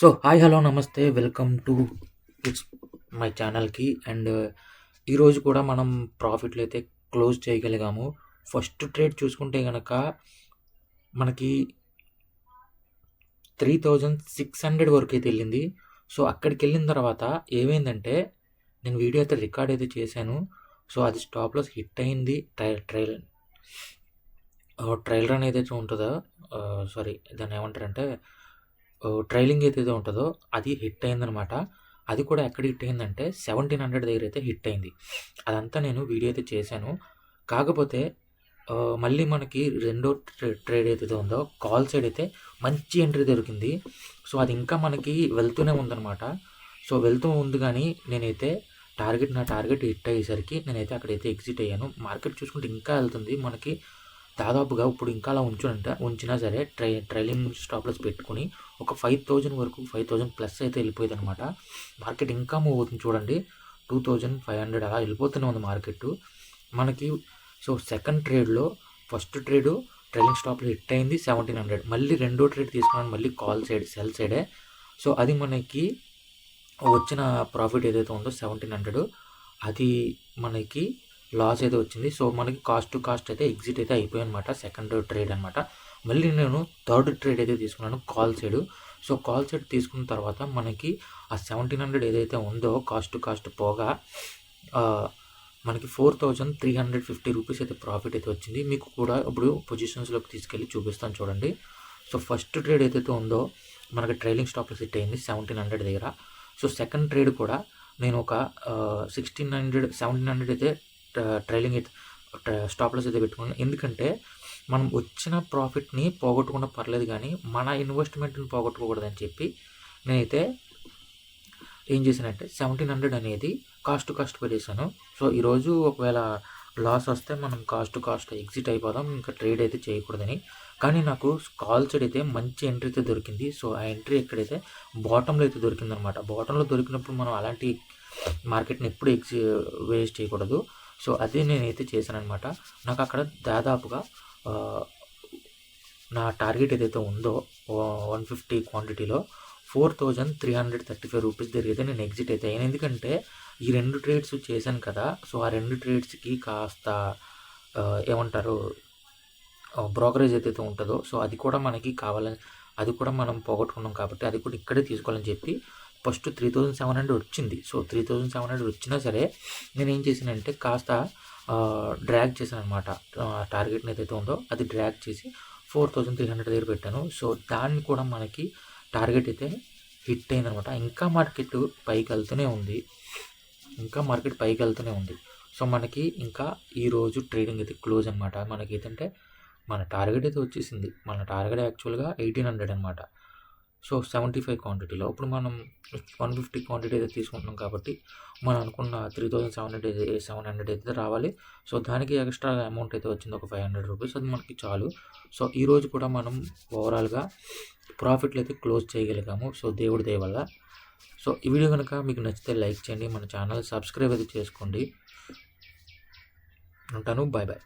So hi hello నమస్తే welcome to it's my ఛానల్కి. And ఈరోజు కూడా మనం ప్రాఫిట్లు అయితే క్లోజ్ చేయగలిగాము. ఫస్ట్ ట్రేడ్ చూసుకుంటే కనుక మనకి త్రీ థౌజండ్ సిక్స్ హండ్రెడ్ వరకు అయితే వెళ్ళింది. సో అక్కడికి వెళ్ళిన తర్వాత ఏమైందంటే నేను వీడియో అయితే రికార్డ్ అయితే చేశాను. సో అది స్టాప్లో హిట్ అయింది. ట్రై ట్రైల్ ట్రైల్ రన్ ఏదైతే ఉంటుందో? సారీ దాన్ని ఏమంటారంటే ట్రైలింగ్ ఏదైతే ఉంటుందో అది హిట్ అయిందనమాట. అది కూడా ఎక్కడ హిట్ అయిందంటే సెవెంటీన్ హండ్రెడ్ దగ్గర అయితే హిట్ అయింది. అదంతా నేను వీడియో అయితే చేశాను. కాకపోతే మళ్ళీ మనకి రెండో ట్రేడ్ ఏదైతే ఉందో కాల్ సైడ్ అయితే మంచి ఎంట్రీ దొరికింది. సో అది ఇంకా మనకి వెళ్తూనే ఉందన్నమాట సో వెళ్తూ ఉంది కానీ నేనైతే టార్గెట్ నా టార్గెట్ హిట్ అయ్యేసరికి నేనైతే అక్కడైతే ఎగ్జిట్ అయ్యాను. మార్కెట్ చూసుకుంటే ఇంకా వెళ్తుంది. మనకి దాదాపుగా ఇప్పుడు ఇంకా అలా ఉంచునంట ఉంచినా సరే ట్రై ట్రైలింగ్ స్టాప్లెస్ పెట్టుకుని ఒక ఫైవ్ థౌజండ్ వరకు ఫైవ్ థౌజండ్ ప్లస్ అయితే వెళ్ళిపోయింది అనమాట మార్కెట్ ఇంకా మూవ్ అవుతుంది చూడండి. టూ థౌజండ్ ఫైవ్ హండ్రెడ్ అలా వెళ్ళిపోతూనే ఉంది మార్కెట్. మనకి సో సెకండ్ ట్రేడ్లో ఫస్ట్ ట్రేడు ట్రైలింగ్ స్టాప్లో హిట్ అయింది సెవెంటీన్ హండ్రెడ్. మళ్ళీ రెండో ట్రేడ్ తీసుకున్నాను మళ్ళీ కాల్ సైడ్ సెల్ సైడే. సో అది మనకి వచ్చిన ప్రాఫిట్ ఏదైతే ఉందో సెవెంటీన్ హండ్రెడ్. అది మనకి లాస్ అయితే వచ్చింది. సో మనకి కాస్ట్ టు కాస్ట్ అయితే ఎగ్జిట్ అయితే అయిపోయి అనమాట సెకండ్ ట్రేడ్ అనమాట మళ్ళీ నేను థర్డ్ ట్రేడ్ అయితే తీసుకున్నాను call side so call side తీసుకున్న తర్వాత మనకి ఆ సెవెంటీన్ హండ్రెడ్ ఏదైతే ఉందో కాస్ట్ టు కాస్ట్ పోగా మనకి four thousand three hundred fifty rupees అయితే ప్రాఫిట్ అయితే వచ్చింది. మీకు కూడా ఇప్పుడు పొజిషన్స్లోకి తీసుకెళ్ళి చూపిస్తాను చూడండి. సో ఫస్ట్ ట్రేడ్ ఏదైతే ఉందో మనకి ట్రైలింగ్ స్టాప్లో సెట్ అయింది సెవెంటీన్ హండ్రెడ్ దగ్గర. సో సెకండ్ ట్రేడ్ కూడా నేను ఒక సిక్స్టీన్ హండ్రెడ్ సెవెంటీన్ హండ్రెడ్ అయితే ట్రైలింగ్ అయితే స్టాప్ లాస్ అయితే పెట్టుకున్నాను ఎందుకంటే మనం వచ్చిన ప్రాఫిట్ని పోగొట్టుకున్న పర్లేదు కానీ మన ఇన్వెస్ట్మెంట్ని పోగొట్టుకోకూడదని చెప్పి నేనైతే ఏం చేశానంటే సెవెంటీన్ హండ్రెడ్ అనేది కాస్ట్ కాస్ట్ పెట్టేశాను. సో ఈరోజు ఒకవేళ లాస్ వస్తే మనం కాస్ట్ కాస్ట్ ఎగ్జిట్ అయిపోదాం ఇంకా ట్రేడ్ అయితే చేయకూడదని. కానీ నాకు కాల్ సైడ్ అయితే మంచి ఎంట్రీ అయితే దొరికింది. సో ఆ ఎంట్రీ ఎక్కడైతే బాటంలో అయితే దొరికిందనమాట. బాటంలో దొరికినప్పుడు మనం అలాంటి మార్కెట్ని ఎప్పుడు ఎగ్జి వేస్ట్ చేయకూడదు. సో అదే నేనైతే చేశాను అనమాట నాకు అక్కడ దాదాపుగా నా టార్గెట్ ఏదైతే ఉందో వన్ ఫిఫ్టీ క్వాంటిటీలో four thousand three hundred thirty five rupees దగ్గరైతే నేను ఎగ్జిట్ అయితే. అయ్యాను ఎందుకంటే ఈ రెండు ట్రేడ్స్ చేశాను కదా సో ఆ రెండు ట్రేడ్స్కి కాస్త ఏమంటారు బ్రోకరేజ్ ఏదైతే ఉంటుందో సో అది కూడా మనకి కావాలని అది కూడా మనం పోగొట్టుకున్నాం కాబట్టి అది కూడా ఇక్కడే తీసుకోవాలని చెప్పి first three thousand seven hundred వచ్చింది. So three thousand seven hundred వచ్చినా సరే నేను ఏం చేశానంటే కాస్త డ్రాగ్ చేశాను అనమాట టార్గెట్ని ఏదైతే ఉందో అది డ్రాగ్ చేసి ఫోర్ థౌజండ్ త్రీ హండ్రెడ్ దగ్గర పెట్టాను. సో దాన్ని కూడా మనకి టార్గెట్ అయితే హిట్ అయిందనమాట ఇంకా మార్కెట్ పైకి వెళ్తూనే ఉంది. ఇంకా మార్కెట్ పైకి వెళ్తూనే ఉంది. సో మనకి ఇంకా ఈరోజు ట్రేడింగ్ అయితే క్లోజ్ అనమాట మనకి ఏంటంటే మన టార్గెట్ అయితే వచ్చేసింది. మన టార్గెట్ యాక్చువల్గా ఎయిటీన్ హండ్రెడ్ అనమాట సో సెవెంటీ ఫైవ్ క్వాంటిటీలో. ఇప్పుడు మనం వన్ ఫిఫ్టీ క్వాంటిటీ అయితే తీసుకుంటున్నాం కాబట్టి మనం అనుకున్న three thousand seven hundred seven hundred అయితే రావాలి. సో దానికి ఎక్స్ట్రా అమౌంట్ అయితే వచ్చింది ఒక ఫైవ్ హండ్రెడ్ రూపీస్. అది మనకి చాలు. సో ఈరోజు కూడా మనం ఓవరాల్గా ప్రాఫిట్లు అయితే క్లోజ్ చేయగలిగాము. సో దేవుడి దయ వల్ల. సో ఈ వీడియో కనుక మీకు నచ్చితే లైక్ చేయండి. మన ఛానల్ సబ్స్క్రైబ్ అయితే చేసుకోండి. ఉంటాను. Bye bye.